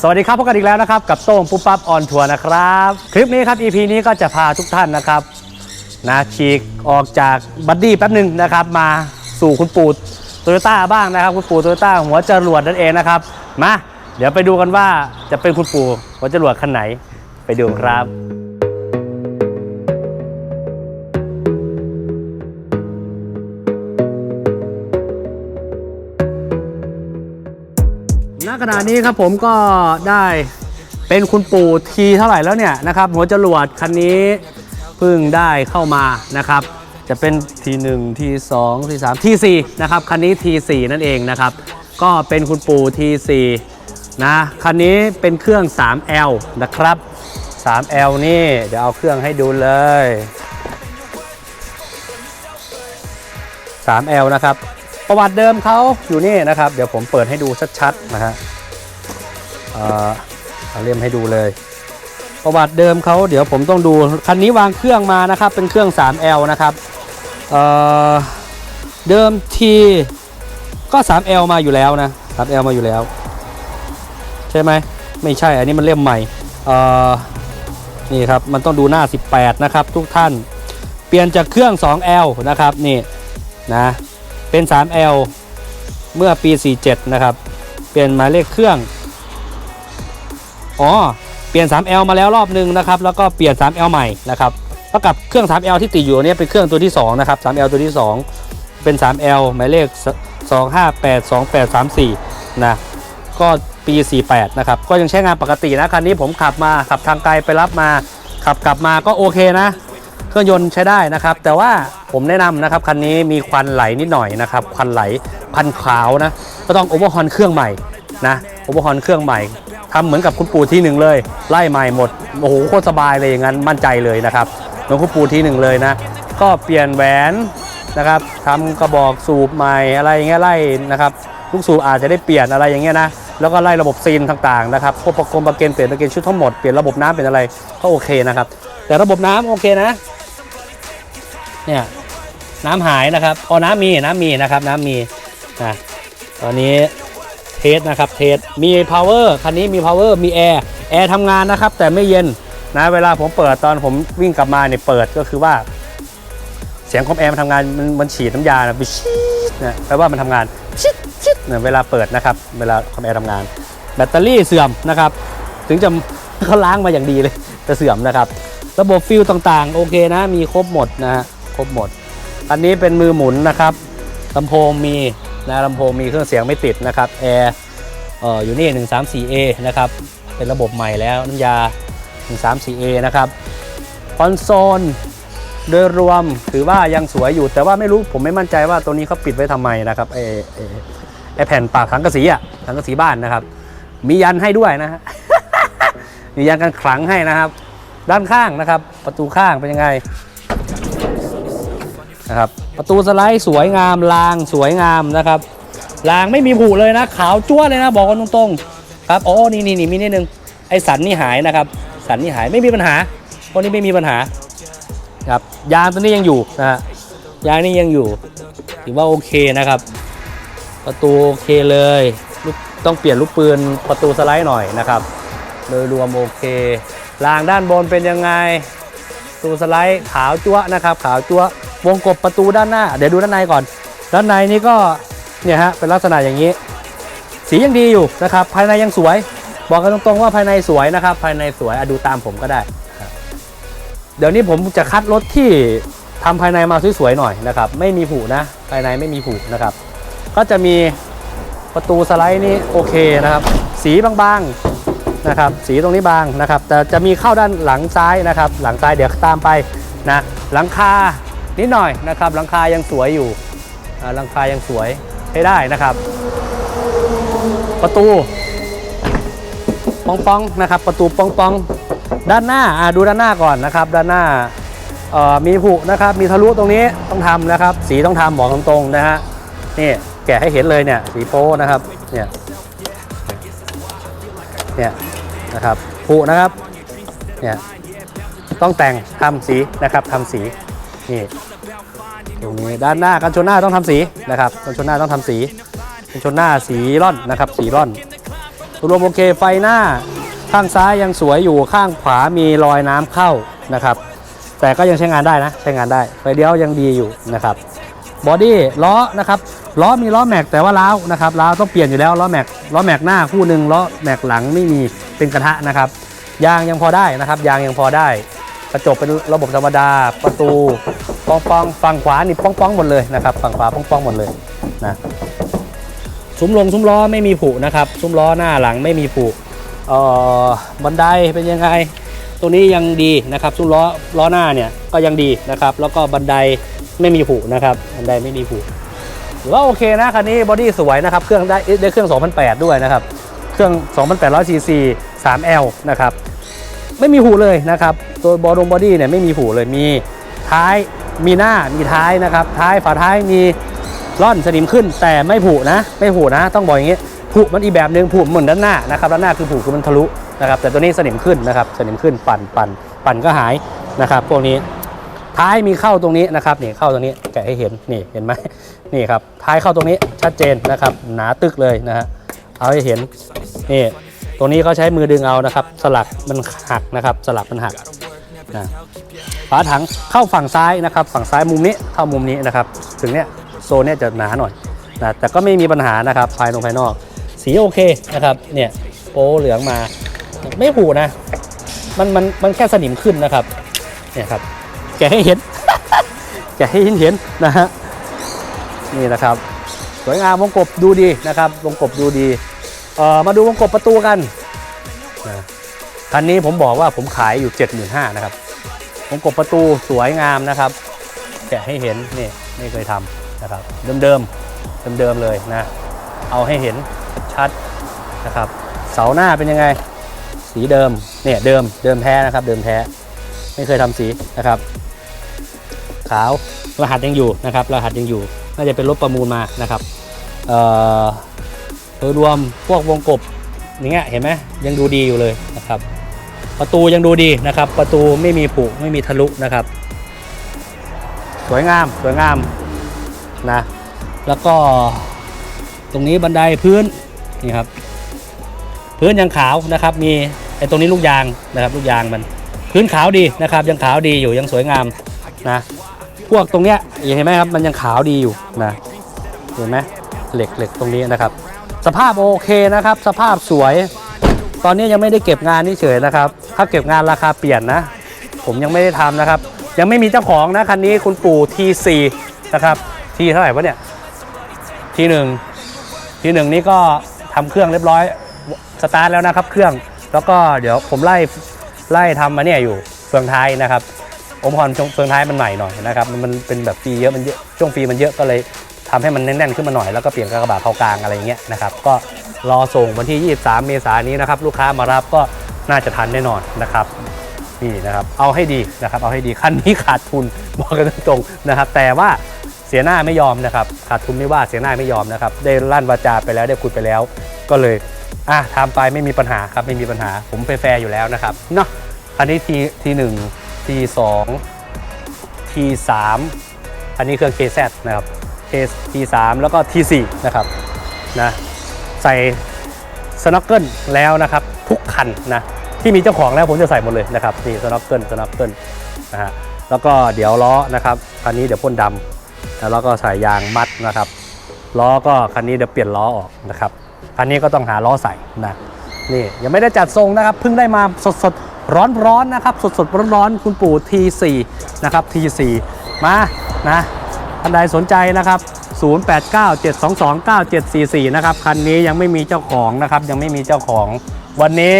สวัสดีครับพบกันอีกแล้วนะครับ กับโต้งปุ๊บปั๊บออนทัวร์นะครับ คลิปนี้ครับ EP นี้ก็จะพาทุกท่านนะครับนะฉีกออกจากบัดดี้แป๊บหนึ่งนะครับ มาสู่คุณปู่โตโยต้าบ้างนะครับ คุณปู่โตโยต้าหัวจรวดนั่นเองนะครับ มา เดี๋ยวไปดูกันว่าจะเป็นคุณปู่หัวจรวดคันไหนไปดูครับ ณขณะนี้ครับผมก็ได้เป็นคุณปู่ทีเท่าไหร่แล้วเนี่ยนะครับหัวจรวดคันนี้เพิ่งได้เข้ามานะครับ จะเป็นทีหนึ่งทีสองทีสามทีสี่นะครับคันนี้ทีสี่นั่นเองนะครับ ก็เป็นคุณปู่ทีสี่นะคันนี้เป็นเครื่อง 3L นะครับ 3L นี่เดี๋ยวเอาเครื่องให้ดูเลย 3L นะครับ ประวัติเดิมเขาอยู่นี่นะครับ เดี๋ยวผมเปิดให้ดูชัดๆนะฮะเอ่อเอาเล่มให้ดูเลย ประวัติเดิมเขาเดี๋ยวผมต้องดูคันนี้วางเครื่องมานะครับ เป็นเครื่อง 3L นะครับเเดิมทีก็ 3L มาอยู่แล้วนะ 3L มาอยู่แล้ว ใช่ไหมไม่ใช่อันนี้มันเล่มใหม่นี่ครับมันต้องดูหน้า 18 นะครับ ทุกท่านเปลี่ยนจากเครื่อง 2L นะครับนี่นะ เป็น 3L เมื่อปี 47 นะครับ เปลี่ยนหมายเลขเครื่อง อ๋อ เปลี่ยน 3L มาแล้วรอบหนึ่งนะครับ แล้วก็เปลี่ยน 3L ใหม่นะครับเท่ากับเครื่อง 3L ที่ติดอยู่เนี่ยเป็นเครื่องตัวที่ 2 นะครับ 3L ตัวที่ 2 เป็น 3L หมายเลข 2582834 นะ ก็ปี 48 นะครับ ก็ยังใช้งานปกตินะ คันนี้ผมขับมา ขับทางไกลไปรับมา ขับกลับมาก็โอเคนะ เครื่องยนต์ใช้ได้นะครับ แต่ว่าผมแนะนำนะครับคันนี้มีควันไหลนิดหน่อยนะครับควันไหลควันขาวนะก็ต้องโอเวอร์ฮอนเครื่องใหม่นะโอเวอร์ฮอนเครื่องใหม่ทำเหมือนกับคุณปู่ที่หนึ่งเลย ไล่ใหม่หมดโอ้โหโคตรสบายเลยอย่างนั้นมั่นใจเลยนะครับเหมือนคุณปู่ที่หนึ่งเลยนะก็เปลี่ยนแหวนนะครับทำกระบอกสูบใหม่อะไรอย่างเงี้ยไล่นะครับลูกสูบอาจจะได้เปลี่ยนอะไรอย่างเงี้ยนะแล้วก็ไล่ระบบซีนต่างๆนะครับพวกประกรมประเกนเปลี่ยนประเกนชุดทั้งหมดเปลี่ยนระบบน้ำเป็นอะไรก็โอเคนะครับแต่ระบบน้ำโอเคนะ เนี่ยน้ำหายนะครับอ๋อน้ำมีน้ำมีนะครับน้ำมีนะตอนนี้เทสนะครับเทสมี power คันนี้มี power มีแอร์แอร์ทำงานนะครับ แต่ไม่เย็นนะเวลาผมเปิดตอนผมวิ่งกลับมาเนี่ยเปิดก็คือว่า เสียงคอมแอร์มันทำงานมันมันฉีดน้ำยานะไปชิดนะแปลว่ามันทำงานชิดชิดเนี่ยเวลาเปิดนะครับ เวลาคอมแอร์ทำงาน แบตเตอรี่เสื่อมนะครับ ถึงจะเขาล้างมาอย่างดีเลยแต่เสื่อมนะครับ ระบบฟิลต่างๆ โอเคนะมีครบหมดนะฮะ ครบหมด อันนี้เป็นมือหมุนนะครับลำโพงมีนะลำโพงมีเครื่องเสียงไม่ติดนะครับแอร์เอ่ออยู่นี่ 134A นะครับเป็นระบบใหม่แล้วน้ำยา 134A นะครับคอนโซลโดยรวมถือว่ายังสวยอยู่แต่ว่าไม่รู้ผมไม่มั่นใจว่าตัวนี้เขาปิดไว้ทำไมนะครับไอไอ้ไอแผ่นปากสังกระสีอะสังกระสีบ้านนะครับ มียันให้ด้วยนะฮะมียันกันขลังให้นะครับ ด้านข้างนะครับ ประตูข้างเป็นยังไง นะครับประตูสไลด์สวยงามรางสวยงามนะครับรางไม่มีผุเลยนะ ขาวจ้วเลยนะ บอกกันตรงๆครับโอ้นี่นี่นี่มีนิดนึงไอสันนี่หายนะครับ สันนี่หายไม่มีปัญหาพวกนี้ไม่มีปัญหาครับยางตัวนี้ยังอยู่นะฮะยางนี่ยังอยู่ถือว่าโอเคนะครับ ประตูโอเคเลยลูกต้องเปลี่ยนลูกปืนประตูสไลด์หน่อยนะครับ โดยรวมโอเครางด้านบนเป็นยังไงประตูสไลด์ขาวจั๊วะนะครับ ขาวจั๊วะ วงกบประตูด้านหน้า เดี๋ยวดูด้านในก่อน ด้านในนี่ก็เนี่ยฮะเป็นลักษณะอย่างนี้ สียังดีอยู่นะครับ ภายในยังสวย บอกกันตรงๆว่าภายในสวยนะครับ ภายในสวยอะดูตามผมก็ได้ เดี๋ยวนี้ผมจะคัดรถที่ทำภายในมาสวยๆหน่อยนะครับ ไม่มีผุนะ ภายในไม่มีผุนะครับ ก็จะมีประตูสไลด์นี่โอเคนะครับ สีบางๆนะครับ สีตรงนี้บางนะครับ แต่จะมีเข้าด้านหลังซ้ายนะครับ หลังซ้ายเดี๋ยวตามไปนะ หลังคา นิดหน่อยนะครับหลังคายังสวยอยู่หลังคายังสวยใช้ได้นะครับ ประตูปองปองๆนะครับ ประตูปองปองๆด้านหน้าดูด้านหน้าก่อนนะครับ ด้านหน้ามีผุนะครับ มีทะลุตรงนี้ต้องทำนะครับ สีต้องทำบอกตรงๆนะฮะนี่แกะให้เห็นเลยเนี่ยสีโป้นะครับเนี่ยเนี่ยนะครับผุนะครับเนี่ยต้องแต่งทำสีนะครับทำสี นี่ตรงนี้ด้านหน้ากันชนหน้าต้องทำสีนะครับกันชนหน้าต้องทำสีกันชนหน้าสีร่อนนะครับ สีร่อนรวมโอเคไฟหน้าข้างซ้ายยังสวยอยู่ข้างขวามีรอยน้ำเข้านะครับ แต่ก็ยังใช้งานได้นะใช้งานได้ไฟเลี้ยวยังดีอยู่นะครับบอดี้ล้อนะครับล้อมีล้อแม็กแต่ว่าล้าวนะครับล้าวต้องเปลี่ยนอยู่แล้วล้อแม็กล้อแม็กหน้าคู่หนึ่งล้อแม็กหลังไม่มีเป็นกระทะนะครับยางยังพอได้นะครับ ยางยังพอได้ กระจกเป็นระบบธรรมดา ประตูป้องป้องฝั่งขวานี่ป้องป้องหมดเลยนะครับ ฝั่งขวาป้องป้องหมดเลยนะซุ้มลงซุ้มล้อไม่มีผุนะครับซุ้มล้อหน้าหลังไม่มีผุเอ่อบันไดเป็นยังไง ตัวนี้ยังดีนะครับซุ้มล้อล้อหน้าเนี่ยก็ยังดีนะครับ แล้วก็บันไดไม่มีผุนะครับบันไดไม่มีผุถือว่าโอเคนะคันนี้บอดี้สวยนะครับเครื่องได้ได้เครื่อง 2008 ด้วยนะครับ เครื่อง 2,800 cc 3L นะครับ ไม่มีหูเลยนะครับ ตัวบอดงบอดี้เนี่ยไม่มีหูเลยมีท้ายมีหน้ามีท้ายนะครับ ท้ายฝาท้ายมีร่อนสนิมขึ้น แต่ไม่ผุนะ ไม่ผุนะ ต้องบอกอย่างนี้ผุมันอีกแบบหนึ่งผุเหมือนด้านหน้านะครับด้านหน้าคือผุคือมันทะลุนะครับ แต่ตัวนี้สนิมขึ้นนะครับสนิมขึ้นปั่นปั่นปั่นก็หายนะครับ พวกนี้ท้ายมีเข้าตรงนี้นะครับนี่เข้าตรงนี้แกะให้เห็นนี่เห็นไหมนี่ครับท้ายเข้าตรงนี้ชัดเจนนะครับ หนาตึกเลยนะฮะเอาให้เห็นนี่ ตรงนี้เขาใช้มือดึงเอานะครับ สลักมันหักนะครับ สลักมันหักนะฝาถังเข้าฝั่งซ้ายนะครับ ฝั่งซ้ายมุมนี้เข้ามุมนี้นะครับ ถึงเนี้ยโซนเนี้ยจะหนาหน่อยนะแต่ก็ไม่มีปัญหานะครับภายในภายนอก สีโอเคนะครับเนี่ยโป้เหลืองมาไม่ผูนะ มันมันมันแค่สนิมขึ้นนะครับเนี่ยครับแกให้เห็นแกให้เห็นเห็นนะฮะนี่นะครับ สวยงามวงกบดูดีนะครับวงกบดูดี เอ่อมาดูวงกบประตูกันนะคันนี้ผมบอกว่าผมขายอยู่ 75,000นะครับวงกบประตูสวยงามนะครับแกะให้เห็นนี่ไม่เคยทำนะครับ เดิมๆเดิมๆเลยนะ เอาให้เห็นชัดนะครับ เสาหน้าเป็นยังไง สีเดิมเนี่ยเดิมเดิมแท้นะครับ เดิมแท้ ไม่เคยทำสีนะครับ ขาวรหัสยังอยู่นะครับ รหัสยังอยู่ น่าจะเป็นรถประมูลมานะครับ เอ่อ โดยรวมพวกวงกบอย่างเงี้ยเห็นไหมยังดูดีอยู่เลยนะครับ ประตูยังดูดีนะครับ ประตูไม่มีผุไม่มีทะลุนะครับ สวยงามสวยงามนะแล้วก็ตรงนี้บันไดพื้นนี่ครับ พื้นยังขาวนะครับ มีไอ้ตรงนี้ลูกยางนะครับ ลูกยางมัน พื้นขาวดีนะครับ ยังขาวดีอยู่ยังสวยงามนะพวกตรงเนี้ยเห็นไหมครับมันยังขาวดีอยู่นะเห็นไหมเหล็กเหล็กตรงนี้นะครับ สภาพโอเคนะครับ สภาพสวย ตอนนี้ยังไม่ได้เก็บงานนี่เฉยนะครับ ถ้าเก็บงานราคาเปลี่ยนนะ ผมยังไม่ได้ทำนะครับ ยังไม่มีเจ้าของนะคันนี้คุณปู่ T4 นะครับทีเท่าไหร่วะเนี่ยทีหนึ่งทีหนึ่งนี่ก็ทำเครื่องเรียบร้อยสตาร์ทแล้วนะครับเครื่องแล้วก็เดี๋ยวผมไล่ไล่ทำมาเนี่ยอยู่เฟืองท้ายนะครับอมพรเฟืองท้ายมันใหม่หน่อยนะครับมันเป็นแบบปีเยอะมันเยอะช่วงปีมันเยอะก็เลย ทำให้มันแน่นๆขึ้นมาหน่อยแล้วก็เปลี่ยนกระบะเข้ากลางอะไรเงี้ยนะครับก็รอส่งวันที่ 23 เมษายนนี้นะครับลูกค้ามารับก็น่าจะทันแน่นอนนะครับนี่นะครับเอาให้ดีนะครับเอาให้ดีคันนี้ขาดทุนบอกกันตรงๆนะครับ แต่ว่าเสียหน้าไม่ยอมนะครับขาดทุนไม่ว่าเสียหน้าไม่ยอมนะครับได้ลั่นวาจาไปแล้วได้คุยไปแล้ว ก็เลยอะทำไปไม่มีปัญหาครับไม่มีปัญหาผมแฟร์อยู่แล้วนะครับเนาะอันนี้ทีทีหนึ่งทีสองทีสามอันนี้เครื่อง KZ นะครับ T3 แล้วก็ T4 นะครับนะใส่สน็อกเกิลแล้วนะครับทุกคันนะที่มีเจ้าของแล้วผมจะใส่หมดเลยนะครับนี่สน็อกเกิลสน็อกเกิลนะฮะแล้วก็เดี๋ยวล้อนะครับคันนี้เดี๋ยวพ่นดำแล้วก็ใส่ยางมัดนะครับล้อก็คันนี้เดี๋ยวเปลี่ยนล้อออกนะครับคันนี้ก็ต้องหาล้อใส่นะนี่ยังไม่ได้จัดทรงนะครับเพิ่งได้มาสดๆร้อนๆนนะครับ สดๆร้อนๆคุณปู่ T4 นะครับ T4 มานะ ท่านใดสนใจนะครับ 0897229744 นะครับ คันนี้ยังไม่มีเจ้าของนะครับ ยังไม่มีเจ้าของ วันนี้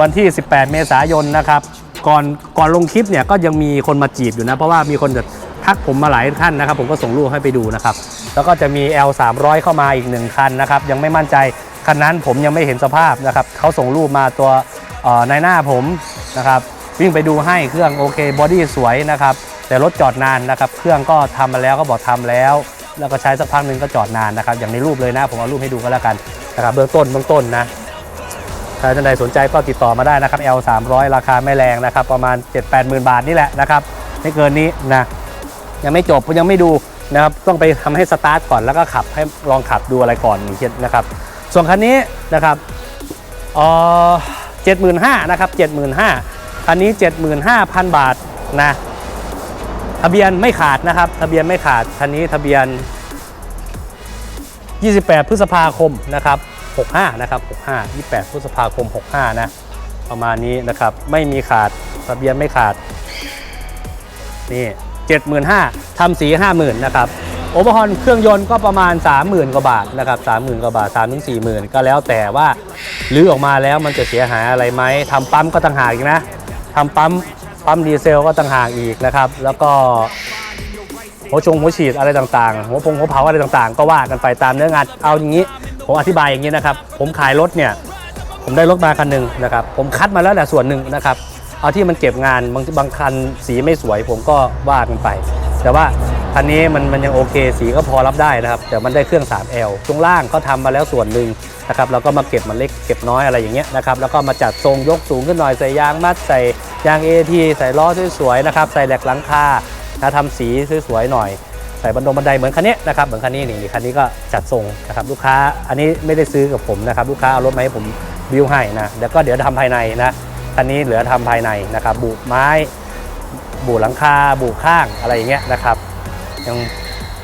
วันที่ 18 เมษายนนะครับ ก่อนก่อนลงคลิปเนี่ยก็ยังมีคนมาจีบอยู่นะ เพราะว่ามีคนจะทักผมมาหลายท่านนะครับ ผมก็ส่งรูปให้ไปดูนะครับ แล้วก็จะมี L 300เข้ามาอีกหนึ่งคันนะครับ ยังไม่มั่นใจ คันนั้นผมยังไม่เห็นสภาพนะครับ เขาส่งรูปมาตัวในหน้าผมนะครับ วิ่งไปดูให้เครื่องโอเค บอดี้สวยนะครับ แต่รถจอดนานนะครับ เครื่องก็ทำมาแล้วก็บอกทำแล้ว แล้วก็ใช้สักพักหนึ่งก็จอดนานนะครับ อย่างในรูปเลยนะ ผมเอารูปให้ดูก็แล้วกันนะครับ เบื้องต้นเบื้องต้นนะถ้าท่านใดสนใจก็ติดต่อมาได้นะครับ L 300ราคาไม่แรงนะครับ ประมาณ 7 8 0 0 0 0 บาทนี่แหละนะครับ ไม่เกินนี้นะ ยังไม่จบยังไม่ดูนะครับ ต้องไปทำให้สตาร์ทก่อนแล้วก็ขับให้ลองขับดูอะไรก่อนอย่นะครับ ส่วนคันนี้นะครับเออเจ็ดหมื่นห้านะครับเจ็ดหมื่นห้าคันนี้เจ็ดหมื่นห้าพันบาทนะะเบียนไม่ขาดนะครับ ทะเบียนไม่ขาดคันนี้ทะเบียน 28 พฤษภาคมนะครับ65นะครับ65 28 พฤษภาคม 65 นะ ประมาณนี้นะครับ ไม่มีขาด ทะเบียนไม่ขาด นี่ 75,000ทำสี 50,000 นะครับ โอเวอร์ฮอนเครื่องยนต์ก็ประมาณ 30,000 กว่าบาทนะครับ 30,000 กว่าบาท3ถึง40,000 ก็แล้วแต่ว่าลื้อออกมาแล้วมันจะเสียหายอะไรไหมทำปั๊มก็ต่างหากอีกนะทำปั๊ม ปั๊มดีเซลก็ต่างหากอีกนะครับ แล้วก็หัวชงหัวฉีดอะไรต่างๆ หัวพงหัวเผาอะไรต่างๆ ก็ว่ากันไปตามเนื้องาน เอาอย่างนี้ ผมอธิบายอย่างนี้นะครับ ผมขายรถเนี่ย ผมได้รถมาคันหนึ่งนะครับ ผมคัดมาแล้วแหละส่วนหนึ่งนะครับ เอาที่มันเก็บงานบางบางคันสีไม่สวย ผมก็ว่ากันไป แต่ว่าคันนี้มันมันยังโอเคสีก็พอรับได้นะครับ แต่มันได้เครื่อง 3L ช่วงล่างก็ทำมาแล้วส่วนหนึ่งนะครับแล้วก็มาเก็บมันเล็กเก็บน้อยอะไรอย่างเงี้ยนะครับแล้วก็มาจัดทรงยกสูงขึ้นหน่อยใส่ยางมัดใส่ยาง AT ใส่ล้อสวยๆนะครับใส่แหลกหลังคานะทำสีสวยๆหน่อยใส่บันดงบันไดเหมือนคันนี้นะครับเหมือนคันนี้นี่คันนี้ก็จัดทรงนะครับลูกค้าอันนี้ไม่ได้ซื้อกับผมนะครับลูกค้าเอารถมาให้ผมบิวให้นะแล้วก็เดี๋ยวทำภายในนะคันนี้เหลือทำภายในนะครับบุไม้ บุหลังคาบุข้างอะไรอย่างเงี้ยนะครับยัง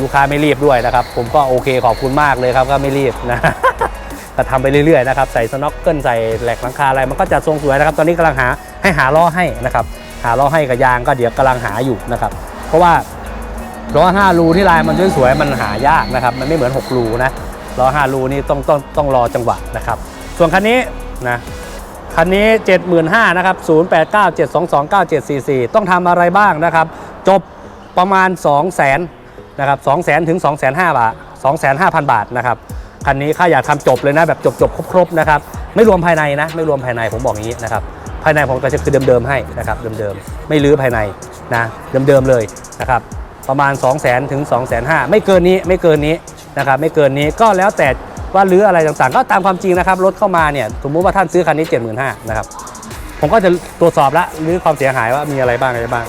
ลูกค้าไม่รีบด้วยนะครับ ผมก็โอเคขอบคุณมากเลยครับก็ไม่รีบนะก็ทำไปเรื่อยๆนะครับใส่สน็อกเกิลใส่แหลกหลังคาอะไรมันก็จัดทรงสวยนะครับตอนนี้กำลังหาให้หาล้อให้นะครับหาล้อให้กับยางก็เดี๋ยวกำลังหาอยู่นะครับ เพราะว่าล้อ5รูที่ลายมันสวยๆมันหายากนะครับ มันไม่เหมือน6รูนะล้อ5รูนี่ต้องต้องต้องรอจังหวะนะครับ ส่วนคันนี้นะ คันนี้ 75,000นะครับ0897229744 ต้องทำอะไรบ้างนะครับ จบประมาณ 200,000นะครับ200,000ถึง2,500บาท2,500 บาทนะครับคันนี้ข้าอยากทำจบเลยนะแบบจบๆครบๆนะครับไม่รวมภายในนะไม่รวมภายในผมบอกอย่างนี้นะครับภายในผมก็จะคือเดิมๆให้นะครับเดิมๆไม่รื้อภายในนะเดิมๆเลยนะครับประมาณ 2 0 0 0 0 0ถึง2 5 0 0 0ไม่เกินนี้ไม่เกินนี้นะครับไม่เกินนี้ก็แล้วแต่ ว่ารื้ออะไรต่างๆ ก็ตามความจริงนะครับรถเข้ามาเนี่ยสมมุติว่าท่านซื้อคันนี้ 75,000นะครับผมก็จะตรวจสอบละรื้อความเสียหายว่ามีอะไรบ้างอะไรบ้าง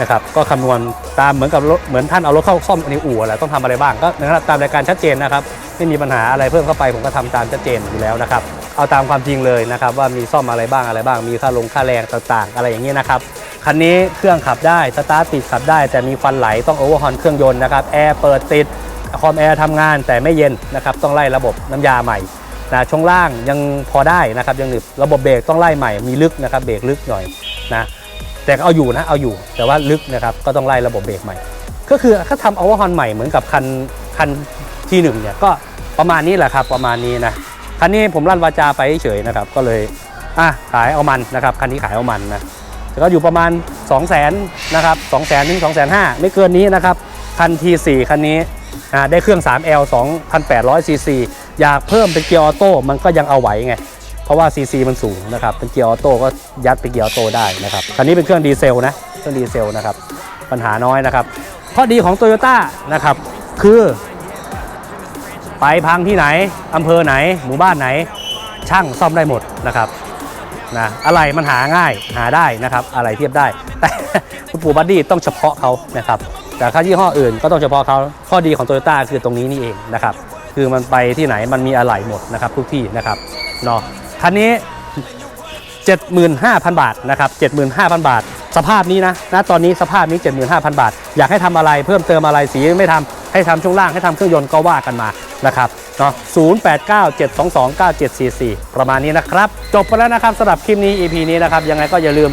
นะครับก็คำนวณตามเหมือนกับรถเหมือนท่านเอารถเข้าซ่อมในอู่อะไรต้องทำอะไรบ้างก็นะครับตามรายการชัดเจนนะครับไม่มีปัญหาอะไรเพิ่มเข้าไป ผมก็ทำตามชัดเจนอยู่แล้วนะครับเอาตามความจริงเลยนะครับว่ามีซ่อมอะไรบ้างอะไรบ้าง มีค่าลงค่าแรงต่างๆ อะไรอย่างนี้นะครับคันนี้เครื่องขับได้สตาร์ทติดขับได้ แต่มีควันไหลต้องโอเวอร์ฮอนเครื่องยนต์นะครับแอร์เปิดติด คอมแอร์ทำงานแต่ไม่เย็นนะครับต้องไล่ระบบน้ำยาใหม่นะช่วงล่างยังพอได้นะครับยังหนึบระบบเบรกต้องไล่ใหม่มีลึกนะครับเบรกลึกหน่อยนะแต่เอาอยู่นะเอาอยู่แต่ว่าลึกนะครับก็ต้องไล่ระบบเบรกใหม่ ก็คือถ้าทำโอเวอร์ฮอนใหม่เหมือนกับคันคันที่หนึ่งเนี่ยก็ประมาณนี้แหละครับประมาณนี้นะคันนี้ผมลั่นวาจาไปเฉยนะครับก็เลยอะขายเอามันนะครับคันนี้ขายเอามันนะแต่ก็อยู่ประมาณ 2 0 0 0 0นนะครับ2 0 0 0 0ถึง2 5 0 0 0ไม่เกินนี้นะครับคันที4คันนี้ ได้เครื่อง 3L 2,800 cc อยากเพิ่มเป็นเกียร์ออโต้มันก็ยังเอาไหวไง เพราะว่า cc มันสูงนะครับ เป็นเกียร์ออโต้ก็ยัดเป็นเกียร์ออโต้ได้นะครับ คันนี้เป็นเครื่องดีเซลนะ เครื่องดีเซลนะครับ ปัญหาน้อยนะครับ ข้อดีของ Toyota นะครับ คือ ไปพังที่ไหนอำเภอไหน หมู่บ้านไหน ช่างซ่อมได้หมดนะครับนะอะไรมันหาง่ายหาได้นะครับ อะไรเทียบได้ แต่คุณปู่บัดดี้ต้องเฉพาะเขานะครับ แต่ค่ายี่ห้ออื่นก็ต้องเฉพาะเขาข้อดีของโตโยต้าคือตรงนี้นี่เองนะครับคือมันไปที่ไหนมันมีอะไหล่หมดนะครับทุกที่นะครับเนาะคันนี้ 75,000 บาทนะครับ75,000 บาท สภาพนี้นะณตอนนี้สภาพนี้ 75,000 บาท อยากให้ทำอะไรเพิ่มเติมอะไรสีไม่ทำให้ทำช่วงล่างให้ทำเครื่องยนต์ก็ว่ากันมานะครับเนาะ0897229744 ประมาณนี้นะครับ จบไปแล้วนะครับสำหรับคลิปนี้ EP นี้นะครับยังไงก็อย่าลืม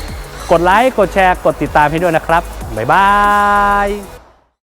กดไลค์ กดแชร์ กดติดตามให้ด้วยนะครับ บ๊ายบาย